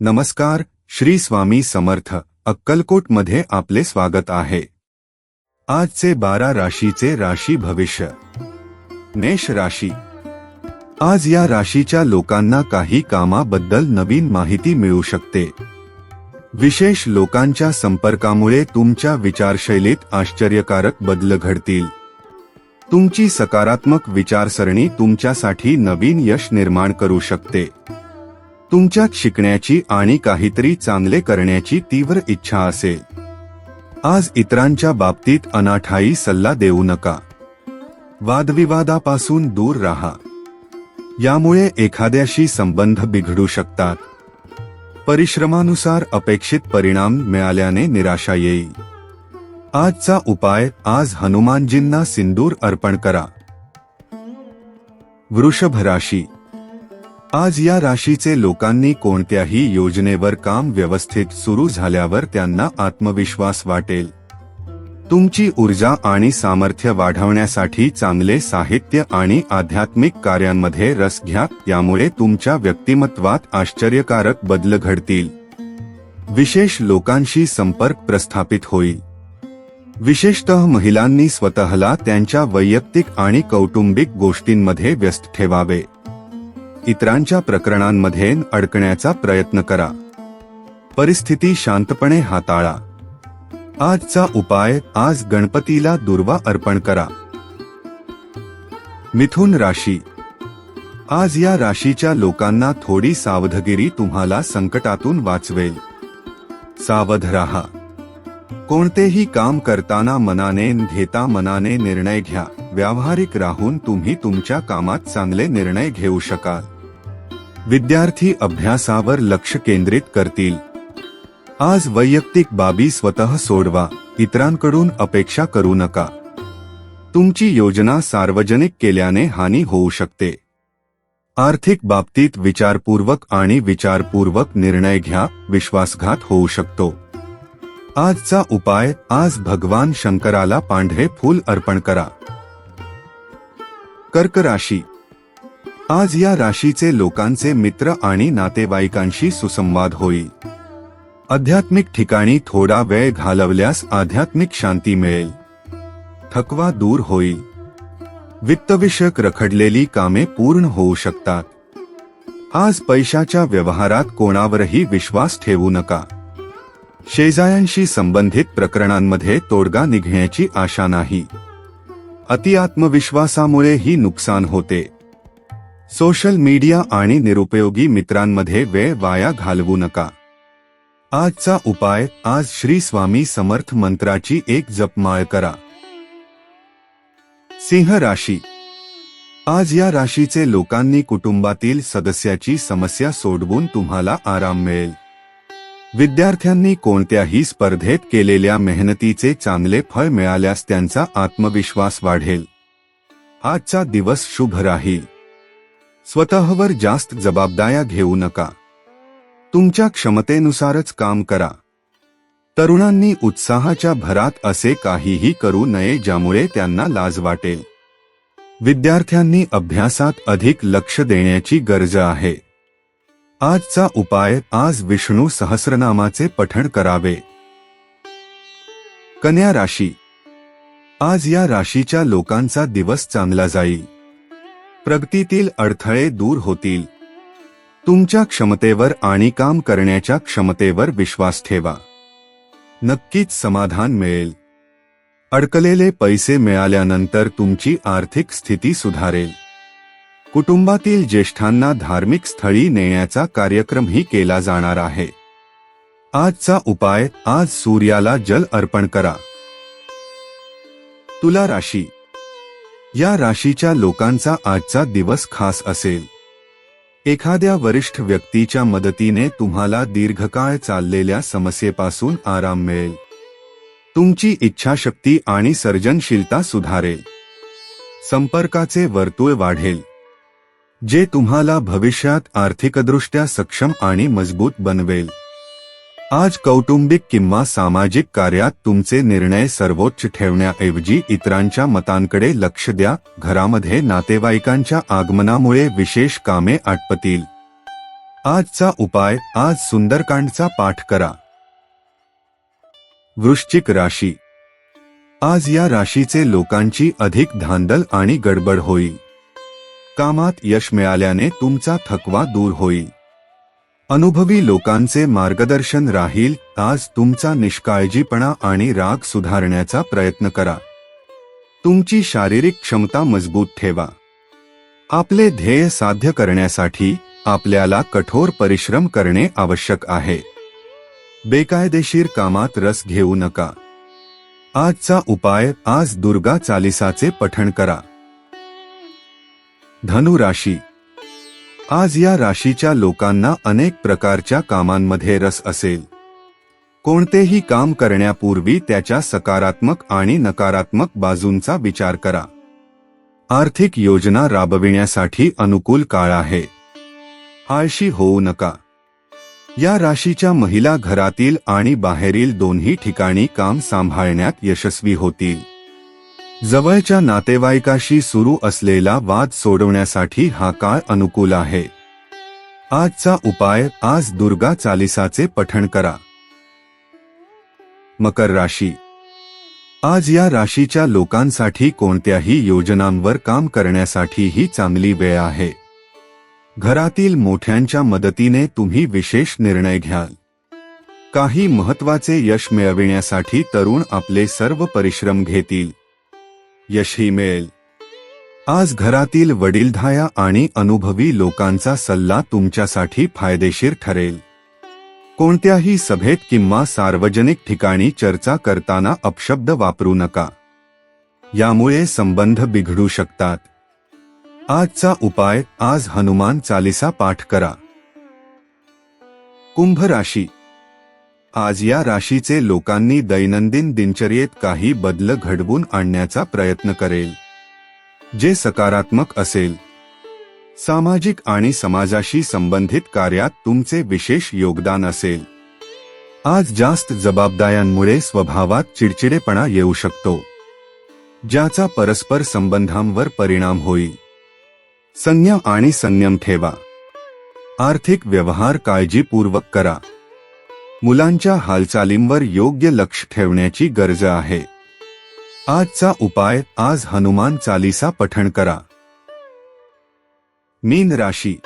नमस्कार श्री स्वामी समर्थ अक्कलकोटमध्ये आपले स्वागत आहे. आजचे बारा राशीचे राशी भविष्य. मेष राशी. आज या राशीच्या लोकांना काही कामाबद्दल नवीन माहिती मिळू शकते. विशेष लोकांच्या संपर्कामुळे तुमच्या विचारशैलीत आश्चर्यकारक बदल घडतील. तुमची सकारात्मक विचारसरणी तुमच्यासाठी नवीन यश निर्माण करू शकते. तुमच्यात शिकण्याची आणि काहीतरी चांगले करण्याची तीव्र इच्छा असेल. आज इतरांच्या बाबतीत अनाठाई सल्ला देऊ नका. वादविवादापासून दूर राहा. यामुळे एखाद्याशी संबंध बिघडू शकतात. परिश्रमानुसार अपेक्षित परिणाम मिळाल्याने निराशा येईल. आजचा उपाय आज हनुमानजींना सिंदूर अर्पण करा. वृषभ राशी आज या राशीचे लोकांनी कोणत्याही योजनेवर काम व्यवस्थित सुरू झाल्यावर त्यांना आत्मविश्वास वाटेल. तुमची ऊर्जा आणि सामर्थ्य वाढवण्यासाठी चांगले साहित्य आणि आध्यात्मिक कार्यांमध्ये रस घ्या यामुळे तुमच्या व्यक्तिमत्वात आश्चर्यकारक बदल घडतील. विशेष लोकांशी संपर्क प्रस्थापित होईल. विशेषतः महिलांनी स्वतःला त्यांच्या वैयक्तिक आणि कौटुंबिक गोष्टींमध्ये व्यस्त ठेवावे. इतरांच्या प्रकरणांमध्ये अडकण्याचा प्रयत्न करा. परिस्थिती शांतपणे हाताळा. आजचा उपाय आज गणपतीला दुर्वा अर्पण करा. मिथुन राशी. आज या राशीच्या लोकांना थोडी सावधगिरी तुम्हाला संकटातून वाचवेल. सावध राहा. कोणतेही काम करताना मनाने घेता मनाने निर्णय घ्या. व्यावहारिक राहून तुम्ही तुमच्या कामात चांगले निर्णय घेऊ शकाल. विद्यार्थी अभ्यासावर लक्ष केंद्रित करतील. आज वैयक्तिक बाबी स्वतः सोडवा इतरांकडून अपेक्षा करू नका. तुमची योजना सार्वजनिक केल्याने हानी होऊ शकते. आर्थिक बाबतीत विचारपूर्वक आणि विचारपूर्वक निर्णय घ्या विश्वासघात होऊ शकतो. आजचा उपाय आज भगवान शंकराला पांढरे फूल अर्पण करा. कर्क राशी आज या राशीचे लोकांचे मित्र आणि नातेवाईकांशी सुसंवाद होईल आध्यात्मिक ठिकाणी थोडा वेळ घालवल्यास आध्यात्मिक शांती मिळेल. थकवा दूर होईल वित्तविषयक रखडलेली कामे पूर्ण होऊ शकतात. आज पैशाच्या व्यवहारात कोणावरही विश्वास ठेवू नका. शेजाऱ्यांशी संबंधित प्रकरणांमध्ये तोडगा निघण्याची आशा नाही. अतिआत्मविश्वासामुळे ही नुकसान होते. सोशल मीडिया आणि निरुपयोगी मित्रांमध्ये वेळ वाया घालवू नका. आजचा उपाय आज श्री स्वामी समर्थ मंत्राची एक जपमाळ करा. सिंह राशी. आज या राशीचे लोकांनी कुटुंबातील सदस्याची समस्या सोडवून तुम्हाला आराम मिळेल. विद्यार्थ्यांनी कोणत्याही स्पर्धेत केलेल्या मेहनतीचे चांगले फळ मिळाल्यास त्यांचा आत्मविश्वास वाढेल. आजचा दिवस शुभ राहील. स्वतःवर जास्त जबाबदाऱ्या घेऊ नका. तुमच्या क्षमतेनुसारच काम करा. तरुणांनी उत्साहाच्या भरात असे काहीही करू नये ज्यामुळे त्यांना लाज वाटेल. विद्यार्थ्यांनी अभ्यासात अधिक लक्ष देण्याची गरज आहे. आजचा उपाय आज विष्णू सहस्रनामाचे पठण करावे. कन्या राशी. आज या राशीच्या लोकांचा दिवस चांगला जाईल. प्रगतीतील अडथळे दूर होतील. तुमच्या क्षमतेवर आणि काम करण्याच्या क्षमतेवर विश्वास ठेवा. नक्कीच समाधान मिळेल. अडकलेले पैसे मिळाल्यानंतर तुमची आर्थिक स्थिती सुधारेल. कुटुंबातील ज्येष्ठांना धार्मिक स्थळी नेण्याचा कार्यक्रमही केला जाणार आहे. आजचा उपाय आज सूर्याला जल अर्पण करा. तुला राशी या राशीच्या लोकांचा आजचा दिवस खास असेल. एखाद्या वरिष्ठ व्यक्तीच्या मदतीने तुम्हाला दीर्घकाळ चाललेल्या समस्येपासून आराम मिळेल. तुमची इच्छाशक्ती आणि सर्जनशीलता सुधारेल. संपर्काचे वर्तुळ वाढेल. जे तुम्हाला भविष्यात आर्थिकदृष्ट्या सक्षम आणि मजबूत बनवेल. आज कौटुंबिक किंवा सामाजिक कार्यात तुमचे निर्णय सर्वोच्च ठेवण्याऐवजी इतरांच्या मतांकडे लक्ष द्या. घरामध्ये नातेवाईकांच्या आगमनामुळे विशेष कामे आटपतील. आजचा उपाय आज सुंदरकांडचा पाठ करा. वृश्चिक राशी. आज या राशीचे लोकांची अधिक धांदल आणि गडबड होईल. कामात यश मिळाल्याने तुमचा थकवा दूर होईल. अनुभवी लोकांचे मार्गदर्शन राहील आज तुमचा निष्काळजीपणा आणि राग सुधारण्याचा प्रयत्न करा. तुमची शारीरिक क्षमता मजबूत ठेवा. आपले ध्येय साध्य करण्यासाठी आपल्याला कठोर परिश्रम करणे आवश्यक आहे. बेकायदेशीर कामात रस घेऊ नका. आजचा उपाय आज दुर्गा चालिसाचे पठण करा. धनु राशी आज या राशीच्या लोकांना अनेक प्रकारच्या कामांमध्ये रस असेल. कोणतेही काम करण्यापूर्वी त्याच्या सकारात्मक आणि नकारात्मक बाजूंचा विचार करा. आर्थिक योजना राबविण्यासाठी अनुकूल काळ आहे. आळशी होऊ नका. या राशीच्या महिला घरातील आणि बाहेरील दोन्ही ठिकाणी काम सांभाळण्यात यशस्वी होतील. जवळच्या नातेवाईकाशी सुरू असलेला वाद सोडवण्यासाठी हा काळ अनुकूल आहे. आजचा उपाय आज दुर्गा चालिसाचे पठण करा. मकर राशी. आज या राशीच्या लोकांसाठी कोणत्याही योजनांवर काम करण्यासाठी ही चांगली वेळ आहे. घरातील मोठ्यांच्या मदतीने तुम्ही विशेष निर्णय घ्याल. काही महत्त्वाचे यश मिळविण्यासाठी तरुण आपले सर्व परिश्रम घेतील. यशही मिळेल. आज घरातील वडीलधाया आणि अनुभवी लोकांचा सल्ला तुमच्यासाठी फायदेशीर ठरेल. कोणत्याही सभेत किंवा सार्वजनिक ठिकाणी चर्चा करताना अपशब्द वापरू नका. यामुळे संबंध बिघडू शकतात. आजचा उपाय आज हनुमान चालिसा पाठ करा. कुंभ राशी आज या राशीचे लोकांनी दैनंदिन दिनचर्येत काही बदल घडवून आणण्याचा प्रयत्न करेल. जे सकारात्मक असेल. सामाजिक आणि समाजाशी संबंधित कार्यात तुमचे विशेष योगदान असेल. आज जास्त जबाबदाऱ्यांमुळे स्वभावात चिडचिडेपणा येऊ शकतो. ज्याचा परस्पर संबंधांवर परिणाम होईल. संयम आणि संयम ठेवा. आर्थिक व्यवहार काळजीपूर्वक करा. मुलांच्या हालचालींवर योग्य लक्ष ठेवण्याची गरज आहे. आजचा उपाय आज हनुमान चालीसा पठण करा. मीन राशी.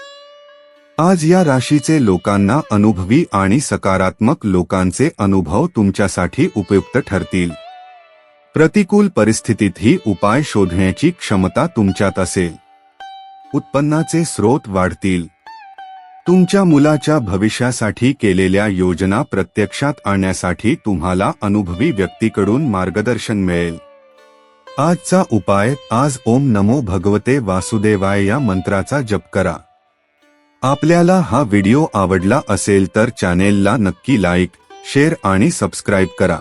आज या राशीचे लोकांना अनुभवी आणि सकारात्मक लोकांचे अनुभव तुमच्यासाठी उपयुक्त ठरतील. प्रतिकूल परिस्थितीतही उपाय शोधण्याची क्षमता तुमच्यात असेल. उत्पन्नाचे स्रोत वाढतील. तुमच्या मुलाच्या भविष्यासाठी केलेल्या योजना प्रत्यक्षात आणण्यासाठी तुम्हाला अनुभवी व्यक्तीकडून मार्गदर्शन मिळेल. आजचा उपाय आज ओम नमो भगवते वासुदेवाय या मंत्राचा जप करा. आपल्याला हा व्हिडिओ आवडला असेल तर चॅनेलला नक्की लाईक शेअर आणि सबस्क्राईब करा.